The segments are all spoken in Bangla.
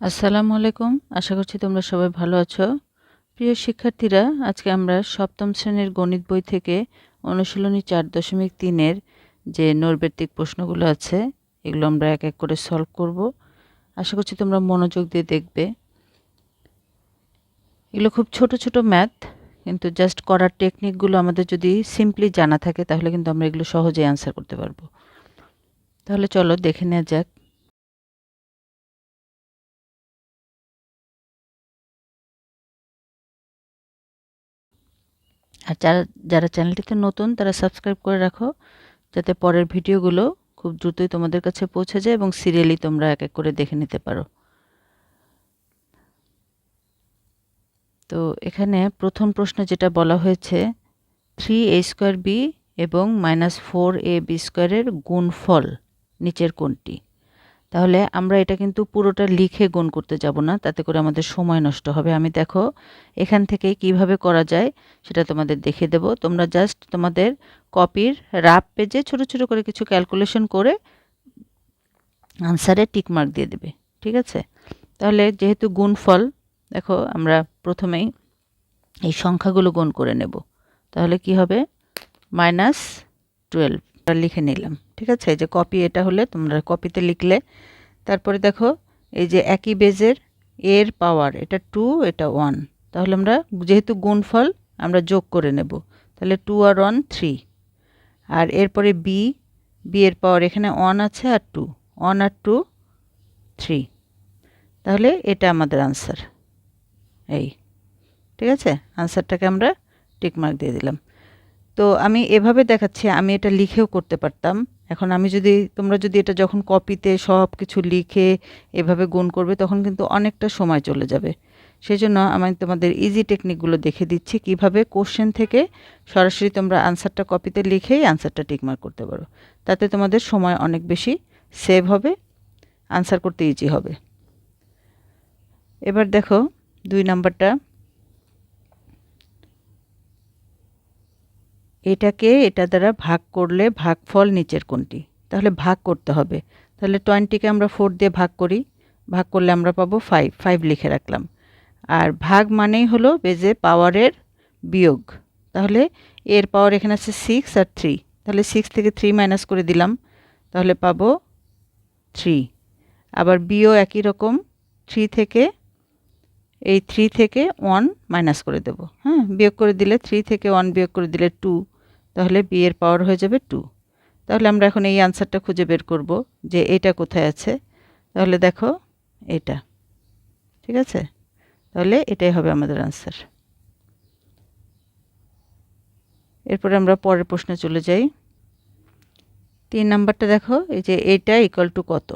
আসসালামু আলাইকুম। আশা করছি তোমরা সবাই ভালো আছো। প্রিয় শিক্ষার্থীরা, আজকে আমরা সপ্তম শ্রেণির গণিত বই থেকে অনুশীলনী চার দশমিক তিনের যে নৈর্ব্যক্তিক প্রশ্নগুলো আছে, এগুলো আমরা এক এক করে সলভ করব। আশা করছি তোমরা মনোযোগ দিয়ে দেখবে। এগুলো খুব ছোট ছোট ম্যাথ কিন্তু জাস্ট করার টেকনিকগুলো আমাদের যদি সিম্পলি জানা থাকে, তাহলে কিন্তু আমরা এগুলো সহজেই অ্যান্সার করতে পারব। তাহলে চলো দেখে নেওয়া যাক। আর যারা যারা চ্যানেলটিতে নতুন, তারা সাবস্ক্রাইব করে রাখো, যাতে পরের ভিডিওগুলো খুব দ্রুতই তোমাদের কাছে পৌঁছে যায় এবং সিরিয়ালি তোমরা এক এক করে দেখে নিতে পারো। তো এখানে প্রথম প্রশ্ন যেটা বলা হয়েছে থ্রি এ স্কোয়ার বি এবং মাইনাস ফোর এ বি স্কোয়ারের গুণফল নিচের কোনটি? তাহলে আমরা এটা কিন্তু পুরোটা লিখে গুণ করতে যাব না, তাতে করে আমাদের সময় নষ্ট হবে। আমি দেখো এখান থেকে কীভাবে করা যায় সেটা তোমাদের দেখিয়ে দেব। তোমরা জাস্ট তোমাদের কপির রাফ পেজে ছোট ছোট করে কিছু ক্যালকুলেশন করে আনসারে টিকমার্ক দিয়ে দেবে, ঠিক আছে? তাহলে যেহেতু গুণফল, দেখো আমরা প্রথমেই এই সংখ্যাগুলো গুণ করে নেব। তাহলে কি হবে? মাইনাস টুয়েলভ লিখে নিলাম, ঠিক আছে? যে কপি এটা হলে তোমরা কপিতে লিখলে, তারপরে দেখো এই যে একই বেজের এর পাওয়ার এটা টু এটা ওয়ান তাহলে আমরা যেহেতু গুণফল, আমরা যোগ করে নেব। তাহলে টু আর ওয়ান থ্রি আর এরপরে বি বি এর পাওয়ার এখানে ওয়ান আছে আর টু ওয়ান আর টু থ্রি তাহলে এটা আমাদের আনসার এই, ঠিক আছে? আনসারটাকে আমরা টিকমার্ক দিয়ে দিলাম। তো আমি এভাবে দেখাচ্ছি, আমি এটা লিখেও করতে পারতাম। এখন আমি যদি, তোমরা যদি এটা যখন কপিতে সব কিছু লিখে এভাবে গুণ করবে, তখন কিন্তু অনেকটা সময় চলে যাবে। সেই জন্য আমি তোমাদের ইজি টেকনিকগুলো দেখে দিচ্ছি, কীভাবে কোশ্চেন থেকে সরাসরি তোমরা আনসারটা কপিতে লিখেই আনসারটা টিকমার্ক করতে পারো। তাতে তোমাদের সময় অনেক বেশি সেভ হবে আনসার করতে ইজি হবে। এবার দেখো, দুই নাম্বারটা এটাকে এটা দ্বারা ভাগ করলে ভাগফল নিচের কোনটি? তাহলে ভাগ করতে হবে। তাহলে টোয়েন্টিকে আমরা ফোর দিয়ে ভাগ করি। ভাগ করলে আমরা পাবো ফাইভ। ফাইভ লিখে রাখলাম। আর ভাগ মানেই হলো বেজে পাওয়ারের বিয়োগ। তাহলে এর পাওয়ার এখানে আছে সিক্স আর থ্রি। তাহলে সিক্স থেকে থ্রি মাইনাস করে দিলাম। তাহলে পাবো থ্রি। আবার বিও একই রকম। থ্রি থেকে এই থ্রি থেকে ওয়ান মাইনাস করে দেব। হ্যাঁ বিয়োগ করে দিলে থ্রি থেকে ওয়ান বিয়োগ করে দিলে টু। তাহলে বি এর পাওয়ার হয়ে যাবে টু তাহলে আমরা এখন এই আনসারটা খুঁজে বের করব যে এটা কোথায় আছে। তাহলে দেখো, এটা। ঠিক আছে? তাহলে এটাই হবে আমাদের আনসার এরপরে আমরা পরের প্রশ্নে চলে যাই। তিন নাম্বারটা দেখো, এই যে এটা ইকুয়াল টু কত?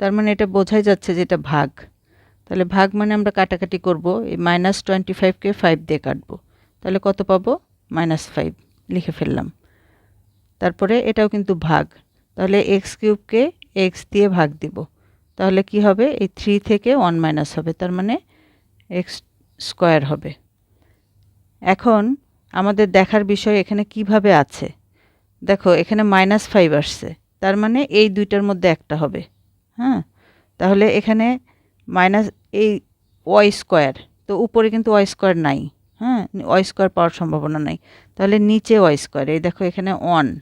তার মানে এটা বোঝাই যাচ্ছে যে এটা ভাগ। তাহলে ভাগ মানে আমরা কাটাকাটি করব, এই মাইনাস টোয়েন্টি ফাইভকে ফাইভ দিয়ে কাটবো। তাহলে কত পাবো? মাইনাস ফাইভ লিখে ফেললাম। তারপরে এটাও কিন্তু ভাগ। তাহলে এক্স কিউবকে এক্স দিয়ে ভাগ দিব। তাহলে কি হবে? এই থ্রি থেকে ওয়ান মাইনাস হবে। তার মানে এক্স স্কোয়ার হবে। এখন আমাদের দেখার বিষয় এখানে কীভাবে আছে? দেখো, এখানে মাইনাস ফাইভ আসছে। তার মানে এই দুইটার মধ্যে একটা হবে। হ্যাঁ? তাহলে এখানে মাইনাস এই ওয়াই স্কোয়ার তো উপরে কিন্তু ওয়াই স্কোয়ার নাই। হ্যাঁ ওয়াই স্কোয়ার পাওয়ার সম্ভাবনা নাই। তাহলে নিচে ওয়াই স্কোয়ার, এই দেখো এখানে ওয়ান।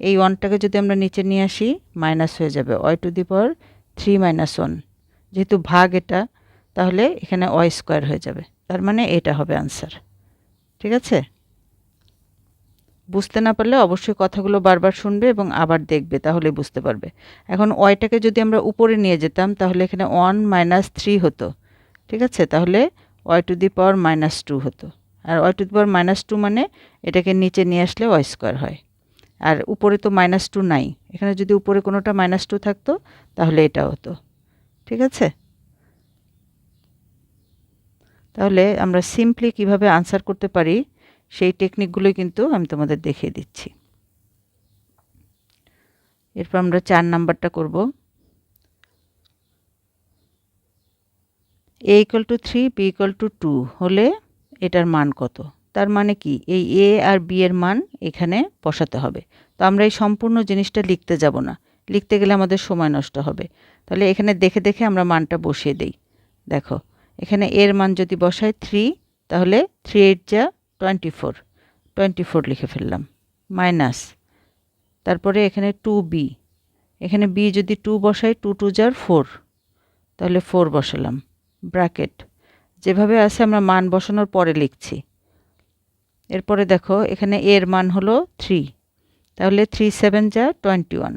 এই ওয়ানটাকে যদি আমরা নিচে নিয়ে আসি, মাইনাস হয়ে যাবে y to the power three minus one. যেহেতু ভাগ এটা, তাহলে এখানে ওয়াই স্কোয়ার হয়ে যাবে। তার মানে এটা হবে আনসার। ঠিক আছে? বুঝতে না পারলে অবশ্যই কথাগুলো বারবার শুনবে এবং আবার দেখবে তাহলে বুঝতে পারবে। এখন ওয়াইটাকে যদি আমরা উপরে নিয়ে যেতাম, তাহলে এখানে ওয়ান মাইনাস থ্রি হতো। ঠিক আছে? তাহলে y to the power minus two হতো। আর y to the power minus two মানে এটাকে নিচে নিয়ে আসলে ওয়াই স্কোয়ার হয়। আর উপরে তো মাইনাস টু নাই। এখানে যদি উপরে কোনোটা মাইনাস টু থাকতো, তাহলে এটা হতো। ঠিক আছে? তাহলে আমরা সিম্পলি কীভাবে আনসার করতে পারি, সেই টেকনিকগুলোই কিন্তু আমি তোমাদের দেখিয়ে দিচ্ছি। এরপর আমরা চার নাম্বারটা করব। A equal to three b equal to two হলে এটার মান কত? তার মানে কি? এই এ আর বি এর মান এখানে বসাতে হবে। তো আমরা এই সম্পূর্ণ জিনিসটা লিখতে যাব না। লিখতে গেলে আমাদের সময় নষ্ট হবে। তাহলে এখানে দেখে দেখে আমরা মানটা বসিয়ে দেই। দেখো, এখানে এর মান যদি বসাই থ্রি তাহলে থ্রি এইট যা টোয়েন্টি ফোর টোয়েন্টি ফোর লিখে ফেললাম। মাইনাস তারপরে এখানে টু বি এখানে বি যদি টু বসাই টু টু যার ফোর তাহলে ফোর বসালাম। ব্র্যাকেট। যেভাবে আছে আমরা মান বসানোর পরে লিখছি। এরপরে দেখো, এখানে এর মান হলো থ্রি তাহলে থ্রি সেভেন যা twenty one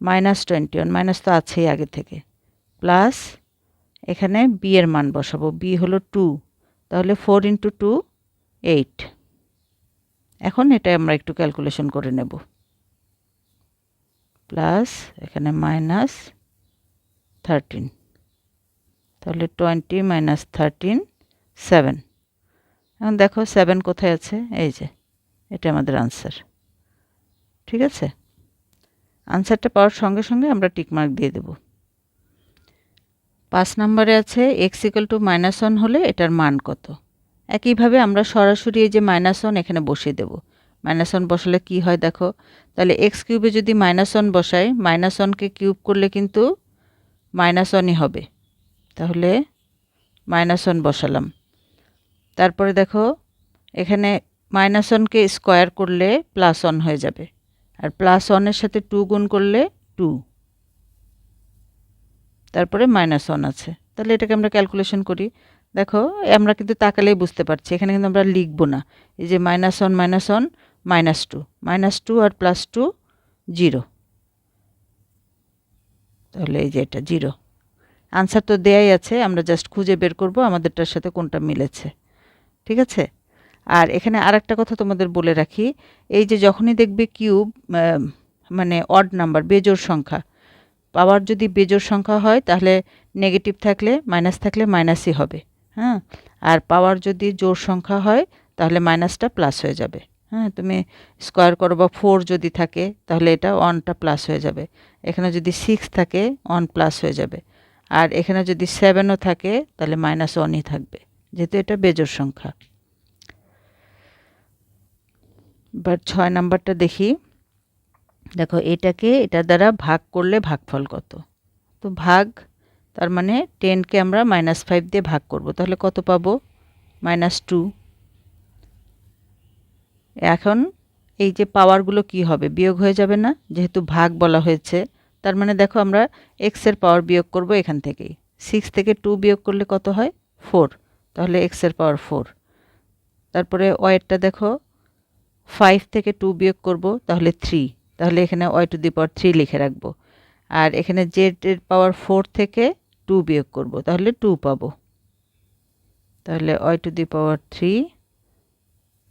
minus twenty one minus তো আছেই আগে থেকে। প্লাস এখানে বি এর মান বসাবো। বি হলো টু তাহলে ফোর ইন্টু টু এইট এখন এটা আমরা একটু ক্যালকুলেশন করে নেব। প্লাস এখানে মাইনাস থার্টিন তাহলে টোয়েন্টি মাইনাস থার্টিন সেভেন এখন দেখো সেভেন কোথায় আছে? এই যে, এটা আমাদের আনসার ঠিক আছে? আনসারটা পাওয়ার সঙ্গে সঙ্গে আমরা টিকমার্ক দিয়ে দেব। পাঁচ নম্বরে আছে x equal to minus one হলে এটার মান কত? একইভাবে আমরা সরাসরি এই যে মাইনাস ওয়ান এখানে বসিয়ে দেব। মাইনাস ওয়ান বসালে কি হয় দেখো? তাহলে এক্স কিউবে যদি মাইনাস ওয়ান বসাই মাইনাস ওয়ানকে কিউব করলে কিন্তু মাইনাস ওয়ানই হবে। তাহলে মাইনাস ওয়ান বসালাম। তারপরে দেখো, এখানে মাইনাস ওয়ানকে স্কোয়ার করলে প্লাস ওয়ান হয়ে যাবে। আর প্লাস ওয়ানের সাথে টু গুণ করলে টু তারপরে মাইনাস ওয়ান আছে। তাহলে এটাকে আমরা ক্যালকুলেশন করি। দেখো, আমরা কিন্তু তাকালেই বুঝতে পারছি। এখানে কিন্তু আমরা লিখব না। এই যে minus one minus one minus two minus two আর প্লাস টু জিরো তাহলে এই যে এটা জিরো আনসার তো দেয়াই আছে, আমরা জাস্ট খুঁজে বের করব আমাদেরটার সাথে কোনটা মিলেছে। ঠিক আছে? আর এখানে আরেকটা কথা তোমাদের বলে রাখি, এই যে যখনই দেখবে কিউব মানে অড নাম্বার বেজোর সংখ্যা পাওয়ার যদি বেজোর সংখ্যা হয় তাহলে নেগেটিভ থাকলে মাইনাস থাকলে মাইনাসই হবে হ্যাঁ? আর পাওয়ার যদি জোর সংখ্যা হয় তাহলে মাইনাসটা প্লাস হয়ে যাবে হ্যাঁ? তুমি স্কোয়ার করো বা ফোর যদি থাকে তাহলে এটা ওয়ানটা প্লাস হয়ে যাবে। এখানে যদি সিক্স থাকে ওয়ান প্লাস হয়ে যাবে। আর এখানে যদি সেভেনও থাকে, তাহলে মাইনাস ওয়ানই থাকবে। যেহেতু এটা বেজোর সংখ্যা। এবার ছয় নাম্বারটা দেখি। দেখো, এটাকে, এটা দ্বারা ভাগ করলে ভাগফল কত? তো ভাগ, তার মানে টেনকে আমরা মাইনাস ফাইভ দিয়ে ভাগ করব। তাহলে কত পাবো? মাইনাস টু এখন এই যে পাওয়ারগুলো কি হবে? বিয়োগ হয়ে যাবে না? যেহেতু ভাগ বলা হয়েছে। তার মানে দেখো আমরা এক্সের পাওয়ার বিয়োগ করব এখান থেকেই। সিক্স থেকে টু বিয়োগ করলে কত হয়? ফোর তাহলে এক্সের পাওয়ার ফোর তারপরে ওয়েটটা দেখো ফাইভ থেকে টু বিয়োগ করব, তাহলে থ্রি তাহলে এখানে y to the power three লিখে রাখব। আর এখানে জেডের পাওয়ার ফোর থেকে টু বিয়োগ করব, তাহলে টু পাবো। তাহলে y to the power three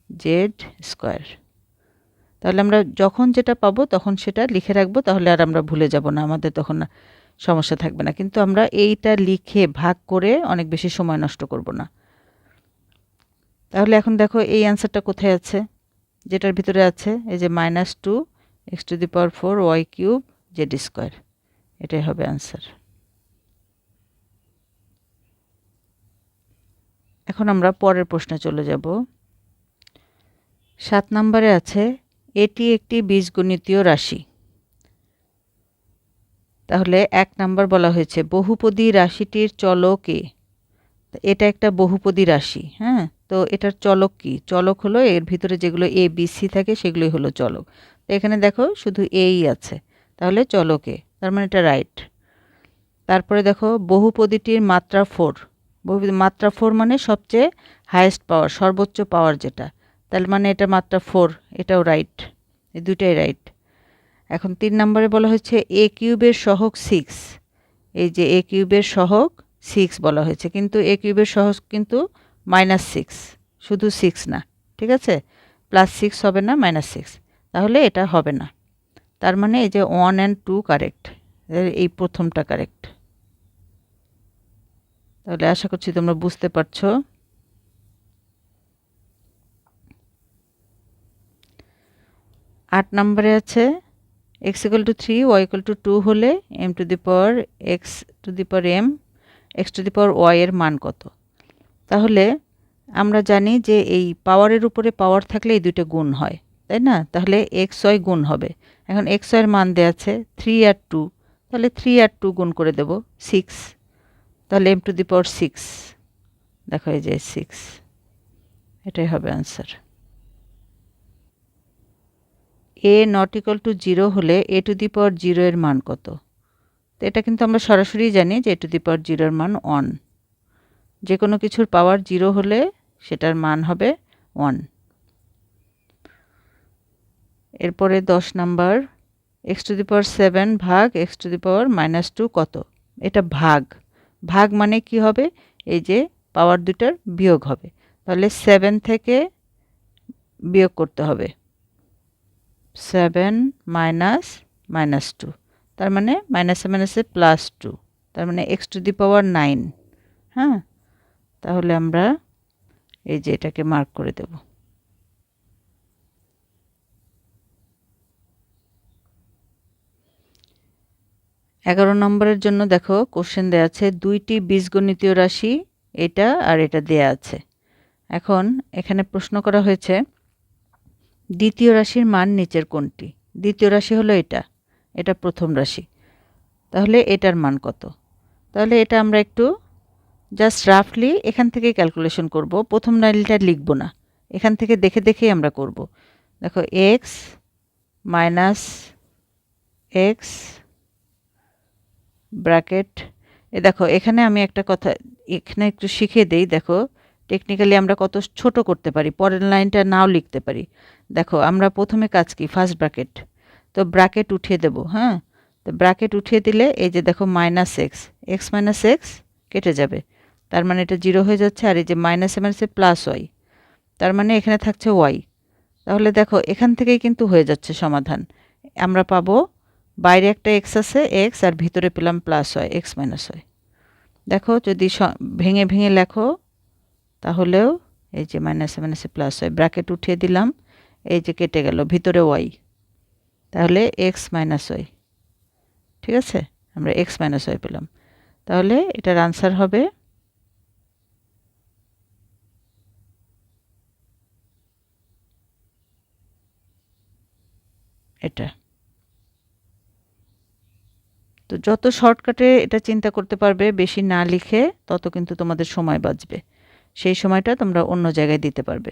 z square তাহলে আমরা যখন যেটা পাবো তখন সেটা লিখে রাখব, তাহলে আর আমরা ভুলে যাব না, আমাদের তখন সমস্যা থাকবে না। কিন্তু আমরা এইটা লিখে ভাগ করে অনেক বেশি সময় নষ্ট করব না। তাহলে এখন দেখো এই অ্যান্সারটা কোথায় আছে? যেটার ভিতরে আছে, এই যে minus two x to the power four y cube z square এটাই হবে অ্যান্সার এখন আমরা পরের প্রশ্নে চলে যাব। সাত নম্বরে আছে এটি একটি বীজগণিতীয় রাশি। তাহলে এক নাম্বার বলা হয়েছে, বহুপদী রাশিটির চলক এ। এটা একটা বহুপদী রাশি হ্যাঁ? তো এটার চলক কি? চলক হলো এর ভিতরে যেগুলো এ বি সি থাকে, সেগুলোই হলো চলক। তো এখানে দেখো শুধু এই আছে। তাহলে চলকে তার মানে এটা রাইট তারপরে দেখো, বহুপদীটির মাত্রা ফোর বহু মাত্রা ফোর মানে সবচেয়ে হায়েস্ট পাওয়ার সর্বোচ্চ পাওয়ার যেটা। তার মানে এটা মাত্রা ফোর এটাও রাইট এই দুটাই রাইট এখন তিন নম্বরে বলা হয়েছে এ কিউবের সহক সিক্স এই যে এ কিউবের সহক সিক্স বলা হয়েছে, কিন্তু এ কিউবের সহক কিন্তু মাইনাস সিক্স শুধু সিক্স না, ঠিক আছে? প্লাস সিক্স হবে না মাইনাস সিক্স তাহলে এটা হবে না। তার মানে এই যে ওয়ান অ্যান্ড টু কারেক্ট এই প্রথমটা কারেক্ট তাহলে আশা করছি তোমরা বুঝতে পারছ। আট নম্বরে আছে x equal to three y equal to two হলে m to the power x to the power m x to the power y এর মান কত? তাহলে আমরা জানি যে এই পাওয়ারের উপরে পাওয়ার থাকলে এই দুটো গুণ হয়, তাই না? তাহলে এক্স ওয়াই গুণ হবে। এখন এক্স ওয়াইয়ের মান দেওয়া আছে থ্রি আর টু তাহলে থ্রি আর টু গুণ করে দেব সিক্স তাহলে m to the power six দেখো এই যে সিক্স এটাই হবে answer a not equal to zero হলে এ টু দি পাওয়ার জিরো এর মান কত? তো এটা কিন্তু আমরা সরাসরি জানি যে এ টু দি পাওয়ার জিরোর মান ওয়ান যে কোনো কিছুর পাওয়ার জিরো হলে সেটার মান হবে ওয়ান এরপরে দশ number x to the power seven ভাগ x to the power minus two কত? এটা ভাগ। ভাগ মানে কি হবে? এই যে পাওয়ার দুটার বিয়োগ হবে। তাহলে সেভেন থেকে বিয়োগ করতে হবে। সেভেন মাইনাস মাইনাস টু তার মানে মাইনাসে মাইনাসে প্লাস টু তার মানে x to the power nine হ্যাঁ? তাহলে আমরা এই যে এটাকে মার্ক করে দেব। এগারো নম্বরের জন্য দেখো কোশ্চেন দেওয়া আছে, দুইটি বীজগণিতীয় রাশি, এটা আর এটা দেয়া আছে। এখন এখানে প্রশ্ন করা হয়েছে দ্বিতীয় রাশির মান নিচের কোনটি? দ্বিতীয় রাশি হলো এটা। এটা প্রথম রাশি। তাহলে এটার মান কত? তাহলে এটা আমরা একটু জাস্ট রাফলি এখান থেকে ক্যালকুলেশন করব। প্রথম লাইনটা লিখব না। এখান থেকে দেখে দেখেই আমরা করব। দেখো এক্স মাইনাস এক্স ব্র্যাকেট এ দেখো, এখানে আমি একটা কথা এখানে একটু শিখিয়ে দেই। দেখো টেকনিক্যালি আমরা কত ছোট করতে পারি, পরের লাইনটা নাও লিখতে পারি। দেখো, আমরা প্রথমে কাজ কি? ফার্স্ট ব্র্যাকেট তো ব্র্যাকেট উঠিয়ে দেব হ্যাঁ? তো ব্র্যাকেট উঠিয়ে দিলে এই যে দেখো minus x x minus x কেটে যাবে। তার মানে এটা জিরো হয়ে যাচ্ছে আর এই যে মাইনাসে মাইনাসে প্লাস ওয়াই তার মানে এখানে থাকছে ওয়াই তাহলে দেখো, এখান থেকেই কিন্তু হয়ে যাচ্ছে সমাধান। আমরা পাবো, বাইরে একটা এক্স আছে এক্স আর ভিতরে পেলাম প্লাস হয় এক্স মাইনাস হয় দেখো, যদি ভেঙে ভেঙে লেখো তাহলেও এই যে মাইনাসে মাইনাসে প্লাস হয় ব্র্যাকেট উঠিয়ে দিলাম, এই যে কেটে গেল, ভিতরে ওয়াই তাহলে এক্স মাইনাস ওয়াই ঠিক আছে? আমরা এক্স মাইনাস ওয়াই পেলাম। তাহলে এটার আনসার হবে এটা। তো যত শর্টকাটে এটা চিন্তা করতে পারবে, বেশি না লিখে তত কিন্তু তোমাদের সময় বাঁচবে। সেই সময়টা তোমরা অন্য জায়গায় দিতে পারবে।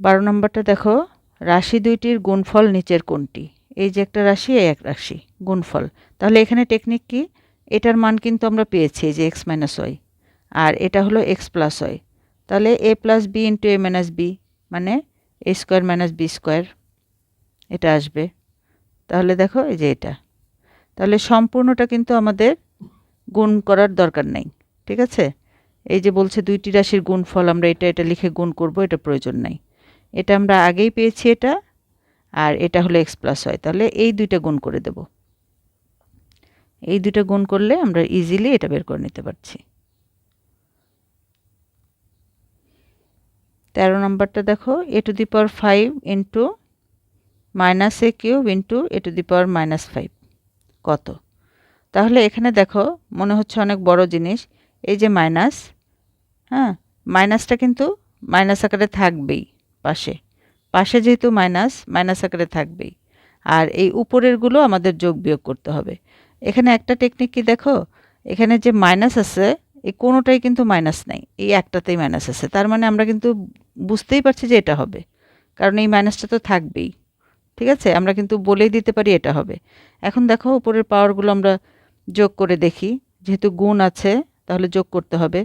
বারো নম্বরটা দেখো, রাশি দুইটির গুণফল নিচের কোনটি? এই যে একটা রাশি এক রাশি, গুণফল। তাহলে এখানে টেকনিক কি? এটার মান কিন্তু আমরা পেয়েছি যে এক্স মাইনাস ওয়াই, আর এটা হলো এক্স প্লাস ওয়াই। তাহলে a plus b into a minus b মানে a square minus b square, এটা আসবে। তাহলে দেখো এই যে এটা। তাহলে সম্পূর্ণটা কিন্তু আমাদের গুণ করার দরকার নেই, ঠিক আছে? এই যে বলছে দুইটি রাশির গুণফল, আমরা এটা এটা লিখে গুণ করব, এটা প্রয়োজন নাই। এটা আমরা আগেই পেয়েছি এটা, আর এটা হলো এক্স প্লাস হয় তাহলে এই দুইটা গুণ করে দেব। এই দুইটা গুণ করলে আমরা ইজিলি এটা বের করে নিতে পারছি। তেরো নম্বরটা দেখো a to the power five into minus a cube into a to the power minus five কত? তাহলে এখানে দেখো, মনে হচ্ছে অনেক বড় জিনিস এই যে মাইনাস হ্যাঁ মাইনাসটা কিন্তু মাইনাস আকারে থাকবেই পাশে। পাশে যেহেতু মাইনাস মাইনাস আকারে থাকবেই। আর এই উপরেরগুলো আমাদের যোগ বিয়োগ করতে হবে। এখানে একটা টেকনিক কি দেখো? এখানে যে মাইনাস আছে, এই কোনোটাই কিন্তু মাইনাস নাই। এই একটাতেই মাইনাস আছে। তার মানে আমরা কিন্তু বুঝতেই পারছি যে এটা হবে। কারণ এই মাইনাসটা তো থাকবেই। ঠিক আছে? আমরা কিন্তু বলেই দিতে পারি এটা হবে। এখন দেখো, উপরের পাওয়ারগুলো আমরা যোগ করে দেখি। যেহেতু গুণ আছে তাহলে যোগ করতে হবে।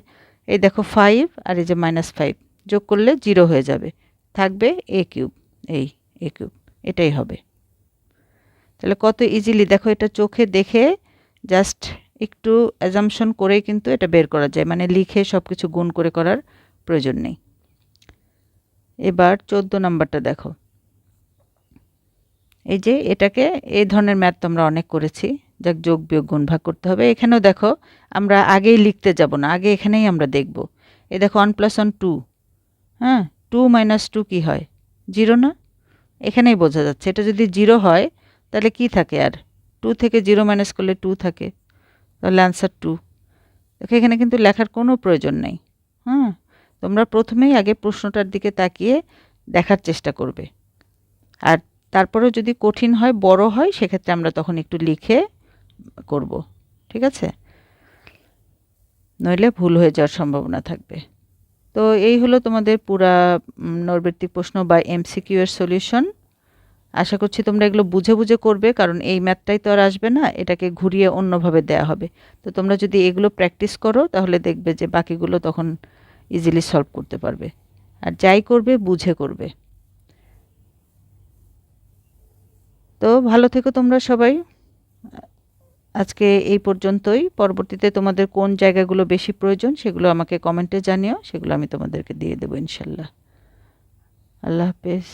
এই দেখো ফাইভ আর এই যে মাইনাস ফাইভ যোগ করলে জিরো হয়ে যাবে। থাকবে এ কিউব এই এ কিউব এটাই হবে। তাহলে কত ইজিলি দেখো এটা চোখে দেখে জাস্ট একটু অ্যাজামশন করেই কিন্তু এটা বের করা যায়। মানে লিখে সব কিছু গুণ করে করার প্রয়োজন নেই। এবার চোদ্দ নাম্বারটা দেখো। এই যে এটাকে, এই ধরনের ম্যাথ তোমরা অনেক করেছি। যাক, যোগ, বিয়োগ, গুণ, ভাগ করতে হবে। এখানেও দেখো, আমরা আগেই লিখতে যাব না, আগে এখানেই আমরা দেখব। এ দেখো ওয়ান প্লাস ওয়ান টু হ্যাঁ টু মাইনাস টু কী হয়? জিরো না? এখানেই বোঝা যাচ্ছে। এটা যদি জিরো হয়, তাহলে কি থাকে আর? টু থেকে জিরো মাইনাস করলে টু থাকে। তাহলে অ্যান্সার টু দেখো, এখানে কিন্তু লেখার কোনো প্রয়োজন নেই। হ্যাঁ তোমরা প্রথমেই আগে প্রশ্নটার দিকে তাকিয়ে দেখার চেষ্টা করবে। আর তারপরেও যদি কঠিন হয়, বড় হয়, সেক্ষেত্রে আমরা তখন একটু লিখে করব ঠিক আছে? নইলে ভুল হয়ে যাওয়ার সম্ভাবনা থাকবে। তো এই হলো তোমাদের পুরা উম, প্রশ্ন বা এমসিকিউ এর সলিউশন। আশা করছি তোমরা এগুলো বুঝে বুঝে করবে কারণ এই ম্যাথটাই তো আর আসবে না এটাকে ঘুরিয়ে অন্যভাবে দেয়া হবে। তো তোমরা যদি এগুলো প্র্যাকটিস করো তাহলে দেখবে যে বাকিগুলো তখন ইজিলি সলভ করতে পারবে। আর যাই করবে বুঝে করবে। তো ভালো থেকো তোমরা সবাই। আজকে এই পর্যন্তই। পরবর্তীতে তোমাদের কোন জায়গাগুলো বেশি প্রয়োজন সেগুলো আমাকে কমেন্টে জানিও, সেগুলো আমি তোমাদেরকে দিয়ে দেবো ইনশাল্লাহ। আল্লাহ হাফেজ।